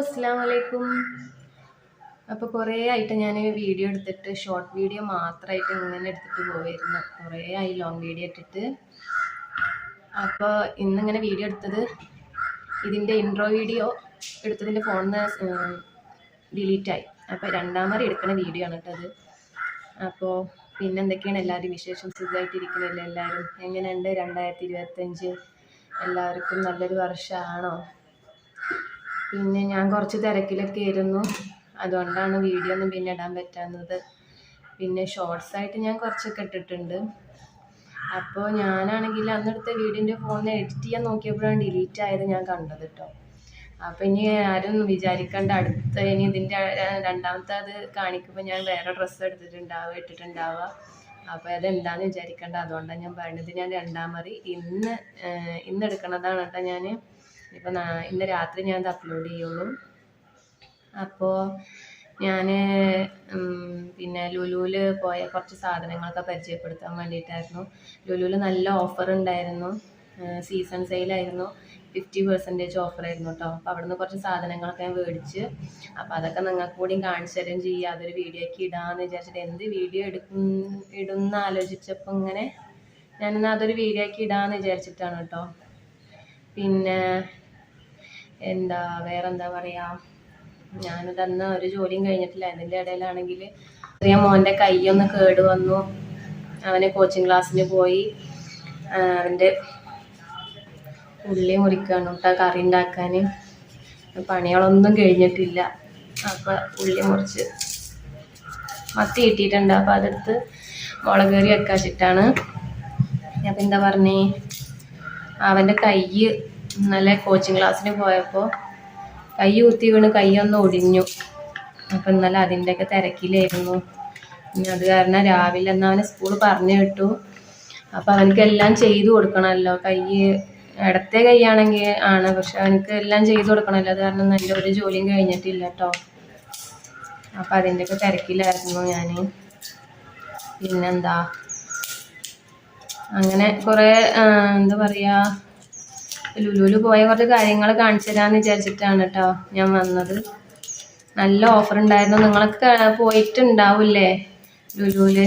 അസ്സാം വലൈക്കും അപ്പോൾ കുറേ ആയിട്ട് ഞാൻ വീഡിയോ എടുത്തിട്ട് ഷോർട്ട് വീഡിയോ മാത്രമായിട്ട് ഇങ്ങനെ എടുത്തിട്ട് പോവായിരുന്നു. കുറേ ആയി ലോങ് വീഡിയോ ഇട്ടിട്ട്. അപ്പോൾ ഇന്നിങ്ങനെ വീഡിയോ എടുത്തത് ഇതിന്റെ ഇൻട്രോ വീഡിയോ എടുത്തതിന്റെ ഫോണിൽ ഡിലീറ്റായി അപ്പോൾ രണ്ടാമത് എടുക്കുന്ന വീഡിയോ ആണ് കേട്ടത് അപ്പോൾ പിന്നെ എന്തൊക്കെയാണ് എല്ലാവരും വിശേഷം? സുഖമായിട്ടിരിക്കുന്നില്ല എല്ലാവരും? എങ്ങനെയുണ്ട് രണ്ടായിരത്തി ഇരുപത്തഞ്ച് എല്ലാവർക്കും നല്ലൊരു വർഷമാണോ? പിന്നെ ഞാൻ കുറച്ച് തിരക്കിലൊക്കെ ആയിരുന്നു. അതുകൊണ്ടാണ് വീഡിയോ ഒന്നും പിന്നെ ഇടാൻ പറ്റാത്തത് പിന്നെ ഷോർട്സ് ആയിട്ട് ഞാൻ കുറച്ചൊക്കെ ഇട്ടിട്ടുണ്ട്. അപ്പോൾ ഞാനാണെങ്കിൽ അന്നെടുത്ത വീഡിയോന്റെ ഫോണിൽ എഡിറ്റ് ചെയ്യാൻ നോക്കിയപ്പോഴാണ് ഡിലീറ്റ് ആയത് ഞാൻ കണ്ടത് കേട്ടോ അപ്പോൾ ഇനി ആരും വിചാരിക്കേണ്ട. അടുത്ത ഇനി ഇതിന്റെ രണ്ടാമത്തെ അത് കാണിക്കുമ്പോൾ ഞാൻ വേറെ ഡ്രസ്സ് എടുത്തിട്ടുണ്ടാവുക ഇട്ടിട്ടുണ്ടാവുക. അപ്പോൾ അതെന്താന്ന് വിചാരിക്കേണ്ട. അതുകൊണ്ടാണ് ഞാൻ പറഞ്ഞത് ഞാൻ രണ്ടാം മറി ഇന്ന് ഇന്ന് എടുക്കണതാണ് കേട്ടോ ഞാൻ ഇപ്പം ഇന്ന് രാത്രി ഞാൻ ഇത് അപ്ലോഡ് ചെയ്യുള്ളൂ അപ്പോൾ ഞാൻ പിന്നെ ലുലുവിൽ പോയ കുറച്ച് സാധനങ്ങളൊക്കെ പരിചയപ്പെടുത്താൻ വേണ്ടിയിട്ടായിരുന്നു. ലുലുവിൽ നല്ല ഓഫർ ഉണ്ടായിരുന്നു. സീസൺ സെയിലായിരുന്നു ഫിഫ്റ്റി പെർസെന്റേജ് ഓഫറായിരുന്നു കേട്ടോ അപ്പോൾ അവിടുന്ന് കുറച്ച് സാധനങ്ങളൊക്കെ ഞാൻ മേടിച്ച് അപ്പോൾ അതൊക്കെ നിങ്ങൾക്ക് കൂടിയും കാണിച്ചു തരും ചെയ്യുക അതൊരു വീഡിയോയ്ക്ക് ഇടാമെന്ന് വിചാരിച്ചിട്ട് എന്ത് വീഡിയോ എടുക്കും ഇടുന്ന ആലോചിച്ചപ്പോൾ ഇങ്ങനെ ഞാനിന്ന് അതൊരു വീഡിയോയ്ക്ക് ഇടാമെന്ന് വിചാരിച്ചിട്ടാണ് കേട്ടോ പിന്നെ എന്താ വേറെന്താ പറയുക ഞാനിത് അന്ന് ഒരു ജോലിയും കഴിഞ്ഞിട്ടില്ല. അതിന്റെ ഇടയിലാണെങ്കിൽ ചെറിയ മോന്റെ കൈയൊന്ന് കേട് വന്നു. അവനെ കോച്ചിങ് ക്ലാസ്സിന് പോയി. അവന്റെ ഉള്ളി മുറിക്കാണ് കേട്ടോ കറി ഉണ്ടാക്കാൻ പണികളൊന്നും കഴിഞ്ഞിട്ടില്ല. അപ്പൊ ഉള്ളി മുറിച്ച് മത്തി കിട്ടിയിട്ടുണ്ട്. അപ്പൊ അതെടുത്ത് മുളക് കറി വെക്കാച്ചിട്ടാണ്. അപ്പം എന്താ പറഞ്ഞേ? അവന്റെ കൈ ഇന്നലെ കോച്ചിങ് ക്ലാസ്സിന് പോയപ്പോൾ കൈ കുത്തി വീണ് കൈയൊന്ന് ഒടിഞ്ഞു. അപ്പം ഇന്നലെ അതിന്റെയൊക്കെ തിരക്കിലായിരുന്നു. ഇനി അത് കാരണം രാവിലെ എന്നാൽ അവനെ സ്കൂൾ പറഞ്ഞു വിട്ടു. അപ്പം അവനക്ക് എല്ലാം ചെയ്തു കൊടുക്കണമല്ലോ. കൈ ഇടത്തെ കൈയാണെങ്കിൽ ആണ് പക്ഷെ അവനക്ക് എല്ലാം ചെയ്തു കൊടുക്കണമല്ലോ. അത് കാരണം എന്റെ ഒരു ജോലിയും കഴിഞ്ഞിട്ടില്ല കേട്ടോ. അപ്പം അതിന്റെയൊക്കെ തിരക്കിലായിരുന്നു ഞാൻ പിന്നെന്താ? അങ്ങനെ കുറേ എന്താ പറയുക ലുലുവിൽ പോയ കുറച്ച് കാര്യങ്ങൾ കാണിച്ചു തരാമെന്ന് വിചാരിച്ചിട്ടാണ് കേട്ടോ ഞാൻ വന്നത്. നല്ല ഓഫർ ഉണ്ടായിരുന്നു. നിങ്ങളൊക്കെ പോയിട്ടുണ്ടാവില്ലേ ലുലുവിൽ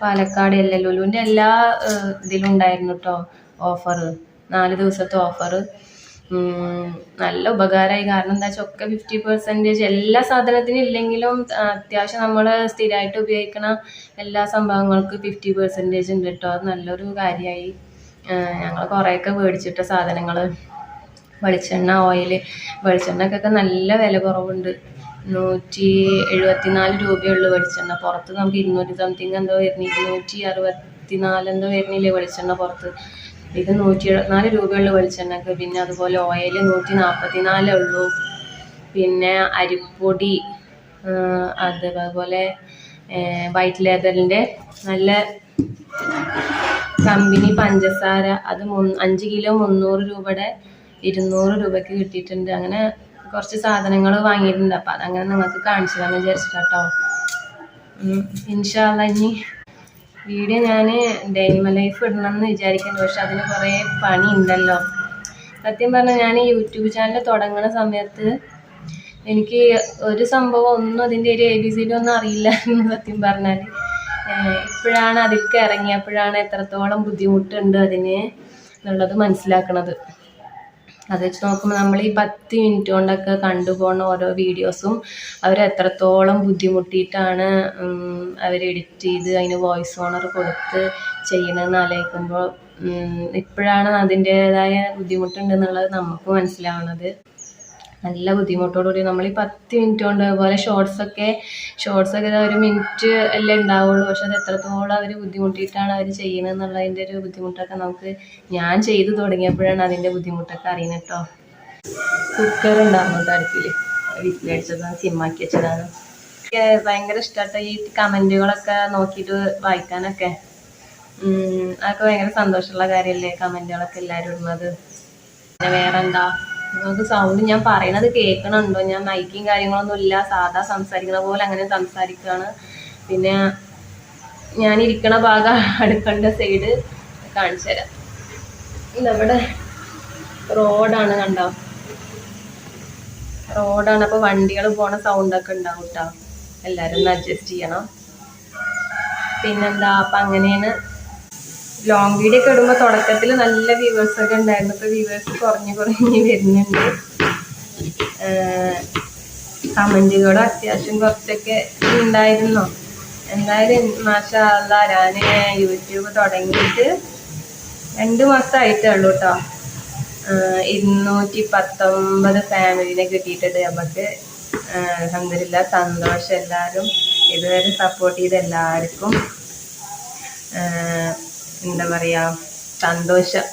പാലക്കാട് അല്ലേ ലുലുവിന്റെ എല്ലാ ഇതിലും ഉണ്ടായിരുന്നു കേട്ടോ ഓഫർ നാല് ദിവസത്തെ ഓഫർ നല്ല ഉപകാരമായി കാരണം എന്താ വെച്ചാൽ ഒക്കെ ഫിഫ്റ്റി പെർസെന്റേജ് എല്ലാ സാധനത്തിനും ഇല്ലെങ്കിലും അത്യാവശ്യം നമ്മൾ സ്ഥിരമായിട്ട് ഉപയോഗിക്കണ എല്ലാ സംഭവങ്ങൾക്കും ഫിഫ്റ്റി പെർസെന്റേജ് ഉണ്ട് കേട്ടോ അത് നല്ലൊരു കാര്യമായി ഞങ്ങൾ കുറേയൊക്കെ മേടിച്ചിട്ട സാധനങ്ങൾ വെളിച്ചെണ്ണ ഓയിൽ വെളിച്ചെണ്ണക്കൊക്കെ നല്ല വില കുറവുണ്ട്. നൂറ്റി എഴുപത്തിനാല് രൂപയുള്ളൂ വെളിച്ചെണ്ണ. പുറത്ത് നമുക്ക് ഇരുന്നൂറ്റി സംതിങ് എന്തോ വരുന്നു? ഇരുന്നൂറ്റി അറുപത്തി നാല് എന്തോ വരുന്നില്ലേ വെളിച്ചെണ്ണ പുറത്ത്? ഇത് നൂറ്റി എഴുപത്തിനാല് രൂപയുള്ള വെളിച്ചെണ്ണക്ക്. പിന്നെ അതുപോലെ ഓയിൽ നൂറ്റി നാൽപ്പത്തി നാലേ ഉള്ളൂ. പിന്നെ അരിപ്പൊടി അതുപോലെ വൈറ്റ് ലേതറിന്റെ നല്ല കമ്പനി പഞ്ചസാര. അത് അഞ്ച് കിലോ മുന്നൂറ് രൂപയുടെ ഇരുന്നൂറ് രൂപയ്ക്ക് കിട്ടിയിട്ടുണ്ട്. അങ്ങനെ കുറച്ച് സാധനങ്ങൾ വാങ്ങിയിട്ടുണ്ട്. അപ്പം അതങ്ങനെ നിങ്ങൾക്ക് കാണിച്ചു തന്നെ വിചാരിച്ചിട്ടാട്ടോ. ഇൻഷാല്ല ഇനി വീഡിയോ ഞാൻ ഡെയിമ ലൈഫ് ഇടണം എന്ന് വിചാരിക്കുന്നു പക്ഷെ അതിന് കുറേ പണി ഉണ്ടല്ലോ സത്യം പറഞ്ഞാൽ ഞാൻ യൂട്യൂബ് ചാനൽ തുടങ്ങുന്ന സമയത്ത് എനിക്ക് ഒരു സംഭവം ഒന്നും അതിന്റെ ഒരു എ ബി സി ഡി ഒന്നും അറിയില്ല എന്ന് സത്യം പറഞ്ഞാൽ ഇപ്പോഴാണ് അതിലേക്ക് ഇറങ്ങിയപ്പോഴാണ് എത്രത്തോളം ബുദ്ധിമുട്ടുണ്ട് അതിന് എന്നുള്ളത് മനസ്സിലാക്കണത്. അത് വെച്ച് നോക്കുമ്പോൾ നമ്മൾ ഈ പത്ത് മിനിറ്റ് കൊണ്ടൊക്കെ കണ്ടുപോകുന്ന ഓരോ വീഡിയോസും അവർ എത്രത്തോളം ബുദ്ധിമുട്ടിയിട്ടാണ് അവർ എഡിറ്റ് ചെയ്ത് അതിന് വോയിസ് ഓണർ കൊടുത്ത് ചെയ്യണമെന്ന് ആലോചിക്കുമ്പോൾ ഇപ്പോഴാണ് അതിന്റേതായ ബുദ്ധിമുട്ടുണ്ടെന്നുള്ളത് നമുക്ക് മനസ്സിലാവുന്നത് നല്ല ബുദ്ധിമുട്ടോടുകൂടി നമ്മൾ ഈ പത്ത് മിനിറ്റ് കൊണ്ട് അതുപോലെ ഷോർട്സ് ഒക്കെ ഷോർട്സ് ഒക്കെ ഇതാ ഒരു മിനിറ്റ് അല്ലേ ഉണ്ടാവുള്ളൂ. പക്ഷെ അത് എത്രത്തോളം അവർ ബുദ്ധിമുട്ടിയിട്ടാണ് അവർ ചെയ്യുന്നത് എന്നുള്ളതിന്റെ ഒരു ബുദ്ധിമുട്ടൊക്കെ നമുക്ക് ഞാൻ ചെയ്തു തുടങ്ങിയപ്പോഴാണ് അതിന്റെ ബുദ്ധിമുട്ടൊക്കെ അറിയുന്നത് കേട്ടോ. കുക്കർ തരത്തിൽ അടുപ്പിൽ അടിച്ചതാണ് സിമ്മാക്കി വെച്ചതാണ്. എനിക്ക് ഭയങ്കര ഇഷ്ടമായിട്ട് ഈ കമന്റുകളൊക്കെ നോക്കിയിട്ട് വായിക്കാനൊക്കെ. അതൊക്കെ ഭയങ്കര സന്തോഷമുള്ള കാര്യമല്ലേ കമന്റുകളൊക്കെ എല്ലാവരും ഇടുന്നത്. പിന്നെ വേറെന്താ? നിങ്ങൾക്ക് സൗണ്ട് ഞാൻ പറയണത് കേൾക്കണുണ്ടോ ഞാൻ മൈക്കും കാര്യങ്ങളൊന്നും ഇല്ല. സാധാ സംസാരിക്കുന്ന പോലെ അങ്ങനെ സംസാരിക്കുകയാണ് പിന്നെ ഞാൻ ഇരിക്കണ ഭാഗം അടുക്കളുടെ സൈഡ് കാണിച്ചു തരാം. നമ്മുടെ റോഡാണ് കണ്ടോ? റോഡാണ്. അപ്പോൾ വണ്ടികൾ പോണ സൗണ്ടൊക്കെ ഉണ്ടാവും കേട്ടോ എല്ലാവരും ഒന്ന് അഡ്ജസ്റ്റ് ചെയ്യണം. പിന്നെന്താ? അപ്പം അങ്ങനെയാണ് ലോങ് വീഡിയോ ഒക്കെ ഇടുമ്പോൾ തുടക്കത്തിൽ നല്ല വ്യൂവേഴ്സ് ഒക്കെ ഉണ്ടായിരുന്നു. ഇപ്പോൾ വ്യൂവേഴ്സ് കുറഞ്ഞ് കുറഞ്ഞ് വരുന്നുണ്ട്. കമന്റുകളും അത്യാവശ്യം കുറച്ചൊക്കെ ഉണ്ടായിരുന്നു. എന്തായാലും മാഷാല്ല ഞാൻ യൂട്യൂബ് തുടങ്ങിയിട്ട് രണ്ട് മാസമായിട്ടേ ഉള്ളൂ കേട്ടോ ഇരുന്നൂറ്റി പത്തൊമ്പത് ഫാമിലിനെ കിട്ടിയിട്ടുണ്ട്. നമുക്ക് അഹമ്മദില്ല സന്തോഷം എല്ലാവരും. ഇതുവരെ സപ്പോർട്ട് ചെയ്ത എല്ലാവർക്കും. എന്താ പറയുക സന്തോഷം.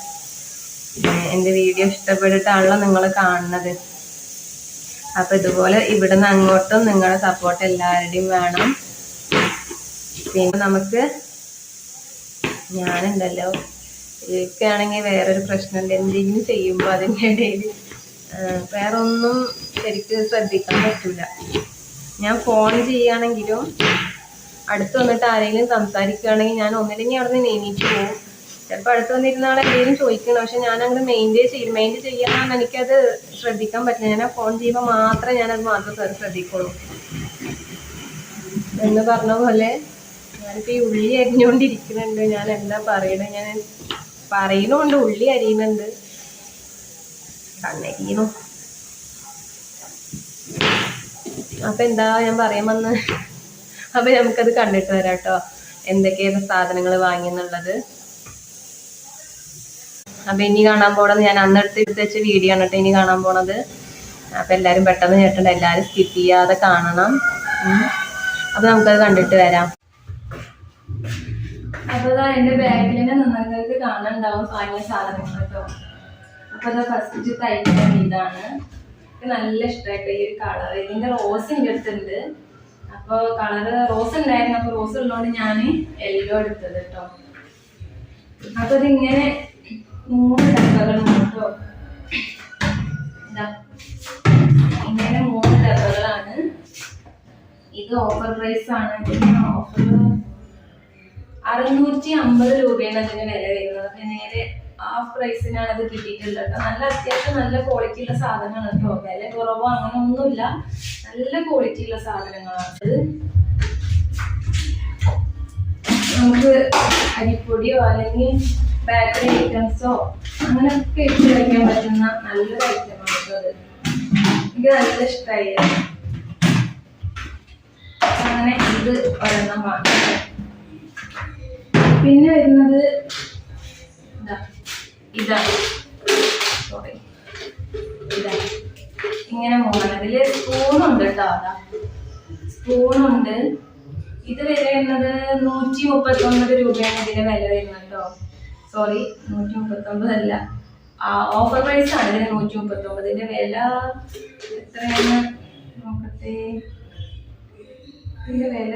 എന്റെ വീഡിയോ ഇഷ്ടപ്പെട്ടിട്ടാണല്ലോ നിങ്ങൾ കാണുന്നത്. അപ്പം ഇതുപോലെ ഇവിടുന്ന് അങ്ങോട്ടും നിങ്ങളുടെ സപ്പോർട്ട് എല്ലാവരുടെയും വേണം. പിന്നെ നമുക്ക് ഞാനുണ്ടല്ലോ. എനിക്കാണെങ്കിൽ വേറൊരു പ്രശ്നമുണ്ട് എന്തെങ്കിലും ചെയ്യുമ്പോൾ അതിന്റെ ഇടയിൽ വേറെ ഒന്നും ശരിക്ക് ശ്രദ്ധിക്കാൻ പറ്റൂല. ഞാൻ ഫോൺ ചെയ്യുകയാണെങ്കിലും അടുത്ത് വന്നിട്ട് ആരെങ്കിലും സംസാരിക്കുകയാണെങ്കിൽ ഞാൻ ഒന്നില്ലെങ്കിൽ അവിടെ നിന്ന് എണീറ്റ് പോകും ചിലപ്പോൾ അടുത്ത് വന്നിരുന്ന ആൾ എന്തെങ്കിലും ചോദിക്കണം. പക്ഷെ ഞാൻ അങ്ങനെ മെയിന്റെയിൻ ചെയ്യും മെയിന്റെയിൻ ചെയ്യാൻ എനിക്കത് ശ്രദ്ധിക്കാൻ പറ്റില്ല. ഞാൻ ഫോൺ ചെയ്യുമ്പോൾ മാത്രമേ ഞാനത് മാത്രം ശ്ര- ശ്രദ്ധിക്കുള്ളൂ. എന്ന് പറഞ്ഞ പോലെ ഞാനിപ്പോൾ ഈ ഉള്ളി അരിഞ്ഞുകൊണ്ടിരിക്കുന്നുണ്ട് ഞാൻ എന്താ പറയണത് ഞാൻ പറയുന്നുണ്ട് ഉള്ളി അരിയുന്നുണ്ട്. കണ്ണരിയുന്നു. അപ്പൊ എന്താ ഞാൻ പറയാൻ വന്ന്? അപ്പൊ നമുക്കത് കണ്ടിട്ട് വരാം കേട്ടോ എന്തൊക്കെയാണ് സാധനങ്ങൾ വാങ്ങിയെന്നുള്ളത്. അപ്പൊ ഇനി കാണാൻ പോണത് ഞാൻ അന്ന് എടുത്ത് വെച്ച വീഡിയോ ആണ് കേട്ടോ ഇനി കാണാൻ പോണത്. അപ്പൊ എല്ലാരും പെട്ടെന്ന് കേട്ടിട്ടുണ്ട് എല്ലാരും സ്കിപ്പ് ചെയ്യാതെ കാണണം. അപ്പോൾ അപ്പൊ നമുക്കത് കണ്ടിട്ട് വരാം. അപ്പൊ ഇതാ എന്റെ ബാഗിൽ തന്നെ നിങ്ങൾക്ക് കാണാനുണ്ടാവും വാങ്ങിയ സാധനങ്ങൾ കേട്ടോ. അപ്പൊ ഇതാ ഫസ്റ്റ് തയ്ക്കാൻ ഇതാണ്. നല്ല ഇഷ്ടമായിട്ട് ഈ ഒരു കളർ ഇതിന്റെ റോസ് എന്റെ അടുത്തുണ്ട്. അപ്പൊ കളറ് റോസ് ഉണ്ടായിരുന്നു. അപ്പൊ റോസ് ഉള്ളതുകൊണ്ട് ഞാൻ യെല്ലോ എടുത്തത് കേട്ടോ അപ്പൊ ഇതിങ്ങനെ മൂന്ന് ഡബ്ബകളുണ്ട് കേട്ടോ ഇങ്ങനെ മൂന്ന് ഡബ്ബകളാണ് ഇത് ഓഫർ പ്രൈസ് ആണ്. ഓഫർ അറുന്നൂറ്റി അമ്പത് രൂപയാണ് അതിന് വില. ഹാഫ് പ്രൈസിനാണ് അത് കിട്ടിയിട്ടുള്ളത് കേട്ടോ. നല്ല അത്യാവശ്യം നല്ല ക്വാളിറ്റി ഉള്ള സാധനമാണ് കേട്ടോ. വില കുറവോ അങ്ങനെ ഒന്നുമില്ല. നല്ല ക്വാളിറ്റി ഉള്ള സാധനങ്ങളാണ് നമുക്ക് അരിപ്പൊടിയോ അല്ലെങ്കിൽ ബേക്കറി ഐറ്റംസോ അങ്ങനെയൊക്കെ ഇട്ട് കഴിക്കാൻ പറ്റുന്ന നല്ലൊരു ഐറ്റമാണ് അത് എനിക്ക് നല്ല ഇഷ്ടമായി അങ്ങനെ ഇത് ഒരെണ്ണം വാങ്ങി. പിന്നെ വരുന്നത് ഇതാ. സോറി ഇതാ. ഇങ്ങനെ മൂന്നെണ്ണം ഇതിൽ സ്പൂണുണ്ട് കേട്ടോ അതാ. സ്പൂണുണ്ട്. ഇത് വില വരുന്നത് നൂറ്റി മുപ്പത്തി ഒമ്പത് രൂപയാണ് ഇതിന്റെ വില വരുന്നത് കേട്ടോ സോറി നൂറ്റി മുപ്പത്തി ഒമ്പത് അല്ല ഓഫർ പ്രൈസ് ആണ് ഇതിന് നൂറ്റി മുപ്പത്തി ഇതിന്റെ വില എത്രയാണ്? നോക്കട്ടെ. ഇതിന്റെ വില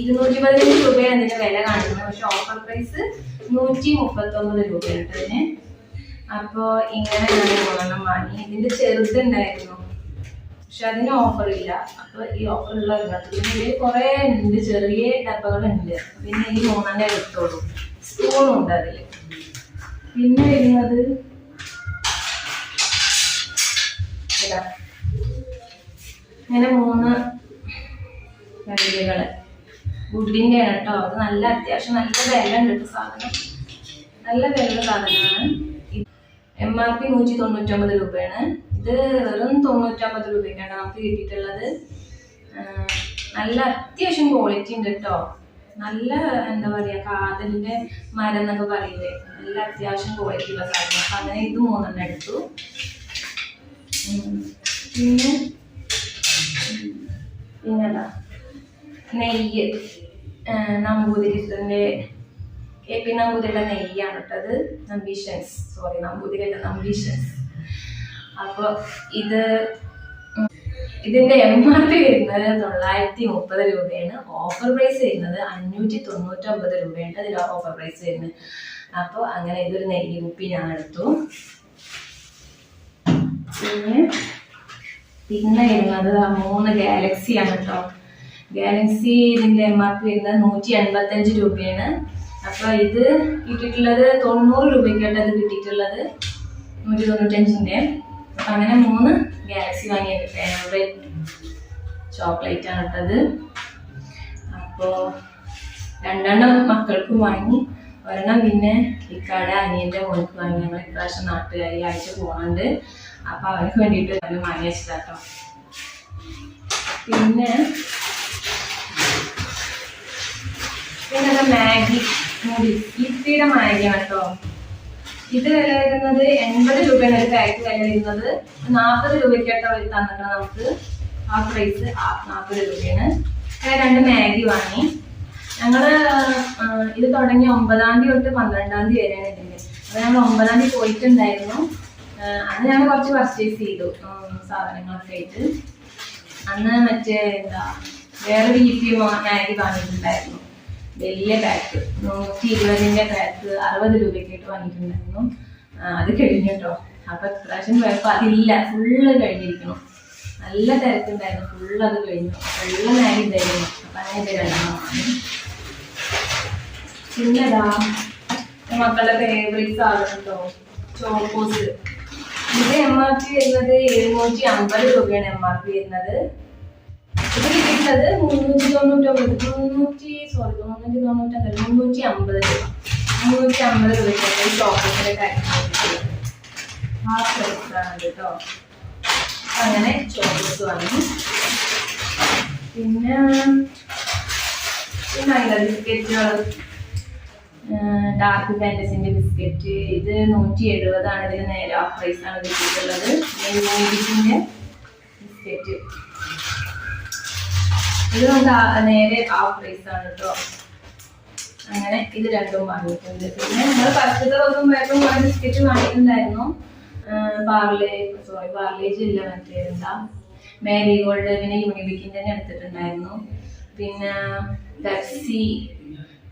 ഇരുന്നൂറ്റി പതിനഞ്ച് രൂപയാണ് ഇതിന്റെ വില കാണിക്കുന്നത്. പക്ഷെ ഓഫർ പ്രൈസ് നൂറ്റി മുപ്പത്തൊമ്പത് രൂപയാണ് ഇതിന്. അപ്പോ ഇങ്ങനെ ഞാൻ മൂന്നെണ്ണം വാങ്ങി. ഇതിന്റെ ചെറുതുണ്ടായിരുന്നു. പക്ഷെ അതിന് ഓഫർ ഇല്ല. അപ്പൊ ഈ ഓഫർ ഉള്ള ഇതിൽ കുറെ ഉണ്ട്. ചെറിയ ഡബ്ബകളുണ്ട്. പിന്നെ ഈ മൂന്നെണ്ണം എടുത്തോളൂ. സ്പൂണും ഉണ്ട് അതിൽ. പിന്നെ വരുന്നത് ഇങ്ങനെ മൂന്ന് കഴുകുകൾ ഗുഡിന്റെ ആണ് കേട്ടോ. അത് നല്ല അത്യാവശ്യം നല്ല വില ഉണ്ട് കേട്ടോ സാധനം. നല്ല വിലയുള്ള സാധനമാണ്. എം ആർ പി നൂറ്റി തൊണ്ണൂറ്റൊമ്പത് രൂപയാണ്. ഇത് വെറും തൊണ്ണൂറ്റൊമ്പത് രൂപയ്ക്കാണ് നമുക്ക് കിട്ടിയിട്ടുള്ളത്. നല്ല അത്യാവശ്യം ക്വാളിറ്റി ഉണ്ട് കേട്ടോ. നല്ല എന്താ പറയാ കാതലിന്റെ മരം എന്നൊക്കെ പറയില്ലേ? നല്ല അത്യാവശ്യം ക്വാളിറ്റി ഉള്ള സാധനം. അപ്പൊ അങ്ങനെ ഇത് മൂന്നെണ്ണം എടുത്തു. പിന്നെ പിന്നെന്താ? നെയ്യ് ആ, നമ്പൂതിരിന്റെ കെ പി നമ്പൂതിരിയുടെ നെയ്യാണ് കേട്ടത് നമ്പീഷൻസ് സോറി നമ്പൂതിരിയുടെ നമ്പീഷൻസ് അപ്പോൾ ഇത് ഇതിന്റെ എം ആർ പി വരുന്നത് തൊള്ളായിരത്തി മുപ്പത് രൂപയാണ്. ഓഫർ പ്രൈസ് വരുന്നത് അഞ്ഞൂറ്റി തൊണ്ണൂറ്റൊമ്പത് രൂപയാണ്. അതിൽ ഓഫർ പ്രൈസ് വരുന്നത്. അപ്പോൾ അങ്ങനെ ഇതൊരു നെയ്യ് കുപ്പി ഞാൻ എടുത്തു. പിന്നെ പിന്നെ വരുന്നത് മൂന്ന് ഗാലക്സിയാണ് കേട്ടോ. ഗാലക്സി ഇതിന്റെ എം ആർ പി വരുന്നത് നൂറ്റി എൺപത്തഞ്ച് രൂപയാണ്. അപ്പോൾ ഇത് കിട്ടിയിട്ടുള്ളത് തൊണ്ണൂറ് രൂപയ്ക്കായിട്ട് അത് കിട്ടിയിട്ടുള്ളത് നൂറ്റി തൊണ്ണൂറ്റഞ്ചിന്റെ അപ്പൊ അങ്ങനെ മൂന്ന് ഗാലക്സി വാങ്ങിയിട്ട് ഫേവറേറ്റ് ചോക്ലേറ്റ് ആണ് ഇട്ടത് അപ്പോൾ രണ്ടെണ്ണം മക്കൾക്കും വാങ്ങി. ഒരെണ്ണം പിന്നെ ഇക്കാടെ അനിയന്റെ മോൾക്ക് വാങ്ങി. ഞങ്ങൾ ഇപ്രാവശ്യം നാട്ടുകാരി ആയിട്ട് പോകുന്നുണ്ട് അപ്പൊ അവർക്ക് വേണ്ടിയിട്ട് നല്ല വാങ്ങി വെച്ചതാട്ടോ. പിന്നെ പിന്നെ മാഗി നൂഡിൽസ് ലിപ്പിയുടെ മാഗിയാണ് കേട്ടോ ഇത് വില വരുന്നത് എൺപത് രൂപയാണ് ഒരു പാക്ക് വില വരുന്നത്. നാൽപ്പത് രൂപയ്ക്കാട്ടോ അവർ തന്നിട്ട് നമുക്ക്. ആ പ്രൈസ് നാൽപ്പത് രൂപയാണ് രണ്ട് മാഗി വാങ്ങി. ഞങ്ങൾ ഇത് തുടങ്ങി ഒമ്പതാം തീയതി തൊട്ട് പന്ത്രണ്ടാം തീയതി വരെയാണ് ഇതിന് അപ്പൊ ഞങ്ങൾ ഒമ്പതാം തീയതി പോയിട്ടുണ്ടായിരുന്നു. അന്ന് ഞങ്ങൾ കുറച്ച് പർച്ചേസ് ചെയ്തു സാധനങ്ങളൊക്കെ ആയിട്ട്. അന്ന് മറ്റേ എന്താ വേറെ വീട്ടിൽ മാഗി വാങ്ങിയിട്ടുണ്ടായിരുന്നു. വലിയ ബാക്ക് നൂറ്റി ഇരുപതിന്റെ ബാക്ക് അറുപത് രൂപയ്ക്കായിട്ട് വാങ്ങിയിട്ടുണ്ടായിരുന്നു. അത് കഴിഞ്ഞു കേട്ടോ അപ്പൊ ഇപ്രാവശ്യം പോയപ്പോ അതില്ല. ഫുള്ള് കഴിഞ്ഞിരിക്കണം നല്ല തിരക്കുണ്ടായിരുന്നു. ഫുള്ള് അത് കഴിഞ്ഞു. ഫുള്ള് മാഗി ഉണ്ടായിരുന്നു അപ്പൊ അങ്ങനെ ഇത് പിന്നെതാ മക്കളുടെ ഫേവറേറ്റ് സാധനം കേട്ടോ ചോക്കോസ്. ഇത് എം ആർ പി വരുന്നത് എഴുന്നൂറ്റി അമ്പത് രൂപയാണ് എം ആർ പി വരുന്നത്. കിട്ടിയിട്ടുള്ളത് മുന്നൂറ്റി തൊണ്ണൂറ്റൊമ്പത് മുന്നൂറ്റി സോറി മുന്നൂറ്റി തൊണ്ണൂറ്റൊമ്പത് മുന്നൂറ്റി അമ്പത് രൂപ. മുന്നൂറ്റി അമ്പത് പ്രൈസാണ് കേട്ടോ. അങ്ങനെ ചോക്ലേറ്റ് വാങ്ങി പിന്നെ പിന്നെ ബിസ്ക്കറ്റുകൾ ഡാർക്ക് ഫാന്റസിന്റെ ബിസ്ക്കറ്റ് ഇത് നൂറ്റി എഴുപതാണ്. ഇതിന് നേരെ ഓഫ് പ്രൈസ് ആണ് കിട്ടിയിട്ടുള്ളത്. യൂണിറ്റിന്റെ ബിസ്ക്കറ്റ്. ഇത് നേരെ ആ- പ്ലേസ് ആണ് കേട്ടോ അങ്ങനെ ഇത് രണ്ടും വാങ്ങിയിട്ടുണ്ട്. പിന്നെ നമ്മൾ ഫസ്റ്റത്തെ ദിവസം പോയപ്പോൾ കുറെ ബിസ്ക്കറ്റ് വാങ്ങിയിട്ടുണ്ടായിരുന്നു. പാർലേ സോറി പാർലേജ് ഇല്ല മറ്റേ എന്താ? മേരി ഗോൾഡ് പിന്നെ യൂണിബിക്കിന്റെ തന്നെ എടുത്തിട്ടുണ്ടായിരുന്നു. പിന്നെ പെപ്സി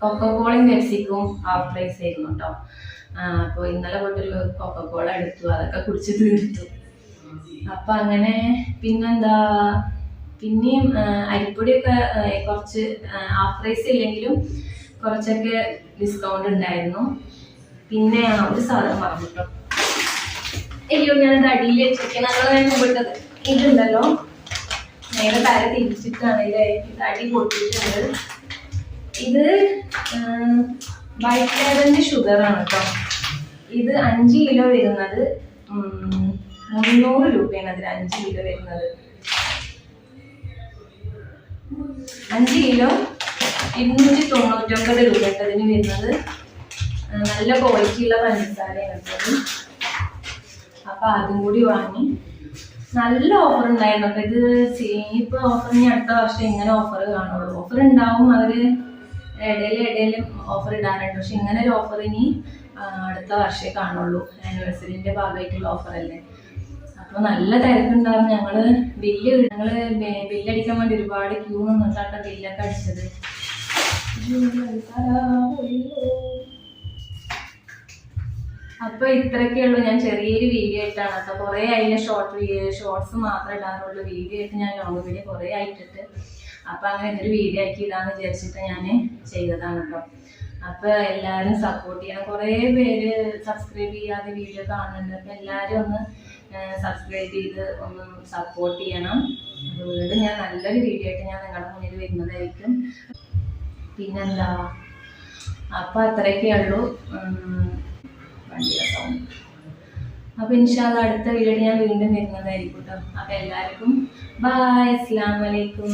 കൊക്കോളയും പെപ്സിക്കും ഹാഫ് പ്രൈസ് ആയിരുന്നു കേട്ടോ അപ്പോൾ ഇന്നലെ പോയിട്ടൊരു കോള എടുത്തു. അതൊക്കെ കുടിച്ച് തീർത്തു. അപ്പൊ അങ്ങനെ പിന്നെന്താ? പിന്നെയും അരിപ്പൊടിയൊക്കെ കുറച്ച് ഹാഫ് പ്രൈസ് ഇല്ലെങ്കിലും കുറച്ചൊക്കെ ഡിസ്കൗണ്ട് ഉണ്ടായിരുന്നു. പിന്നെ ഒരു സാധനം പറഞ്ഞിട്ടോ അയ്യോ ഞാനത് അടിയിൽ വെച്ചിരിക്കണം ഞാൻ മുമ്പിട്ടത് ഇതുണ്ടല്ലോ. നേരെ തല തിരിച്ചിട്ടാണ് അടി പൊട്ടിയിട്ടുണ്ട് ഇത് വൈറ്റ് ലേബലിന്റെ ഷുഗർ ആണ് കേട്ടോ ഇത് അഞ്ച് കിലോ വരുന്നത് മുന്നൂറ് രൂപയാണ് അതിൽ അഞ്ച് കിലോ വരുന്നത്. അഞ്ച് കിലോ ഇരുന്നൂറ്റി തൊണ്ണൂറ്റൊമ്പത് രൂപ കേട്ടോ അതിന് വരുന്നത്. നല്ല ക്വാളിറ്റിയുള്ള പഞ്ചസാരയാണ് കേട്ടത് അപ്പൊ അതും കൂടി വാങ്ങി. നല്ല ഓഫർ ഉണ്ടായിരുന്നു. അപ്പൊ ഇത് ഇപ്പൊ ഓഫർ ഇനി അടുത്ത വർഷം ഇങ്ങനെ ഓഫർ കാണുള്ളൂ. ഓഫർ ഉണ്ടാവും അവർ ഇടയിൽ ഇടയിൽ ഓഫർ ഇടാറുണ്ട്. പക്ഷെ ഇങ്ങനെ ഒരു ഓഫർ ഇനി അടുത്ത വർഷമേ കാണുള്ളൂ. ആനിവേഴ്സറിന്റെ ഭാഗമായിട്ടുള്ള ഓഫർ അപ്പൊ നല്ല തിരക്കുണ്ടായിരുന്നു. ഞങ്ങൾ ബില്ല് ഞങ്ങൾ ബില്ലടിക്കാൻ വേണ്ടി ഒരുപാട് ക്യൂ നിന്നിട്ടാണ് ബില്ലൊക്കെ അടിച്ചത്. അപ്പൊ ഇത്രയൊക്കെ ഉള്ളൂ. ഞാൻ ചെറിയൊരു വീഡിയോ ആയിട്ടാണ്. അപ്പൊ കുറെ അതിന്റെ ഷോർട്ട് ഷോർട്സ് മാത്രമേ ഇടാറുള്ളൂ. വീഡിയോ ആയിട്ട് ഞാൻ ലോങ് വീഡിയോ കുറെ ആയിട്ടിട്ട്. അപ്പൊ അങ്ങനെ ഇതൊരു വീഡിയോ ആക്കി ഇടാന്ന് വിചാരിച്ചിട്ട് ഞാൻ ചെയ്തതാണ് കേട്ടോ അപ്പൊ എല്ലാരും സപ്പോർട്ട് ചെയ്യണം കുറെ പേര് സബ്സ്ക്രൈബ് ചെയ്യാതെ വീഡിയോ കാണുന്നുണ്ട്. അപ്പൊ എല്ലാരും ഒന്ന് സബ്സ്ക്രൈബ് ചെയ്ത് ഒന്ന് സപ്പോർട്ട് ചെയ്യണം. അപ്പൊ വീണ്ടും ഞാൻ നല്ലൊരു വീഡിയോ ആയിട്ട് ഞാൻ നിങ്ങളുടെ മുന്നിൽ വരുന്നതായിരിക്കും. പിന്നെന്താ? അപ്പൊ അത്രയൊക്കെ ഉള്ളൂ. വണ്ടിയുടെ സൗണ്ട് അപ്പൊ ഇൻഷാല്ല അടുത്ത വീഡിയോ ഞാൻ വീണ്ടും വരുന്നതായിരിക്കും കേട്ടോ. അപ്പൊ എല്ലാവർക്കും ബായ് അസ്സാം വലൈക്കും